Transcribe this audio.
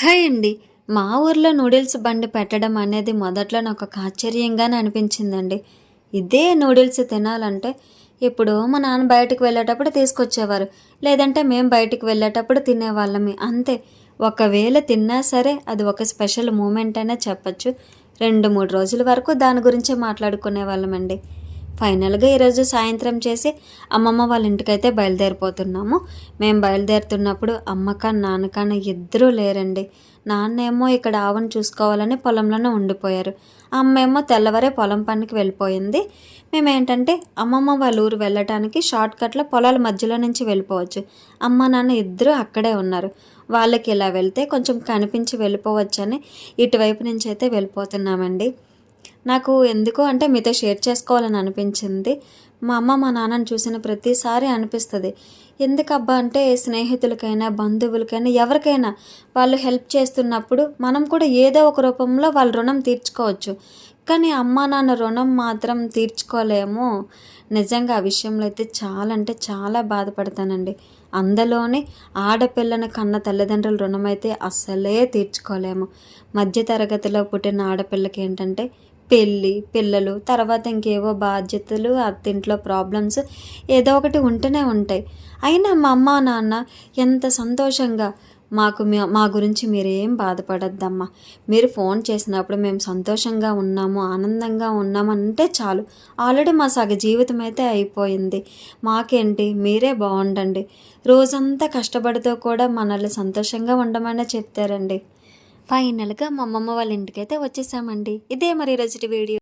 Hi అండి మా ఊర్లో నూడిల్స్ బండి పెట్టడం అనేది మొదట్లో నాకు ఒక ఆశ్చర్యంగానే అనిపించిందండి. ఇదే నూడిల్స్ తినాలంటే ఇప్పుడు మా నాన్న బయటకు వెళ్ళేటప్పుడు తీసుకొచ్చేవారు. లేదంటే మేము బయటకు వెళ్ళేటప్పుడు తినేవాళ్ళమే. అంతే. ఒకవేళ తిన్నా సరే అది ఒక స్పెషల్ మూమెంట్ అనే చెప్పచ్చు. రెండు మూడు రోజుల వరకు దాని గురించే మాట్లాడుకునే వాళ్ళమండి ఫైనల్గా ఈరోజు సాయంత్రం చేసి అమ్మమ్మ వాళ్ళ ఇంటికైతే బయలుదేరిపోతున్నాము. మేము బయలుదేరుతున్నప్పుడు అమ్మక నాన్నకన్న ఇద్దరూ లేరండి. నాన్నేమో ఇక్కడ ఆవును చూసుకోవాలని పొలంలోనే ఉండిపోయారు. అమ్మేమో తెల్లవారే పొలం పనికి వెళ్ళిపోయింది. మేము ఏంటంటే అమ్మమ్మ వాళ్ళ ఊరు వెళ్ళటానికి షార్ట్ కట్లో పొలాల మధ్యలో నుంచి వెళ్ళిపోవచ్చు. అమ్మ నాన్న ఇద్దరూ అక్కడే ఉన్నారు. వాళ్ళకి ఇలా వెళ్తే కొంచెం కనిపించి వెళ్ళిపోవచ్చని ఇటువైపు నుంచి అయితే వెళ్ళిపోతున్నామండి. నాకు ఎందుకు అంటే మీతో షేర్ చేసుకోవాలని అనిపించింది. మా అమ్మ మా నాన్నని చూసిన ప్రతిసారి అనిపిస్తుంది. ఎందుకబ్బా అంటే స్నేహితులకైనా బంధువులకైనా ఎవరికైనా వాళ్ళు హెల్ప్ చేస్తున్నప్పుడు మనం కూడా ఏదో ఒక రూపంలో వాళ్ళ రుణం తీర్చుకోవచ్చు. కానీ అమ్మా నాన్న రుణం మాత్రం తీర్చుకోలేము. నిజంగా ఆ విషయంలో అయితే చాలా అంటే చాలా బాధపడతానండి. అందులోనే ఆడపిల్లను కన్న తల్లిదండ్రుల రుణం అయితే అస్సలే తీర్చుకోలేము. మధ్య తరగతిలో పుట్టిన ఆడపిల్లకి ఏంటంటే పెళ్ళి పిల్లలు తర్వాత ఇంకేవో బాధ్యతలు అత్తింట్లో ప్రాబ్లమ్స్ ఏదో ఒకటి ఉంటూనే ఉంటాయి. అయినా మా అమ్మ నాన్న ఎంత సంతోషంగా మాకు మా గురించి మీరేం బాధపడద్దమ్మా. మీరు ఫోన్ చేసినప్పుడు మేము సంతోషంగా ఉన్నాము ఆనందంగా ఉన్నామంటే చాలు. ఆల్రెడీ మా సగ జీవితం అయితే అయిపోయింది. మాకేంటి? మీరే బాగుండండి. రోజంతా కష్టపడుతూ కూడా మనల్ని సంతోషంగా ఉండమనే చెప్తారండి. ఫైనల్గా మా అమ్మమ్మ వాళ్ళ ఇంటికైతే వచ్చేసామండి. ఇదే మరి ఈరోజు వీడియో.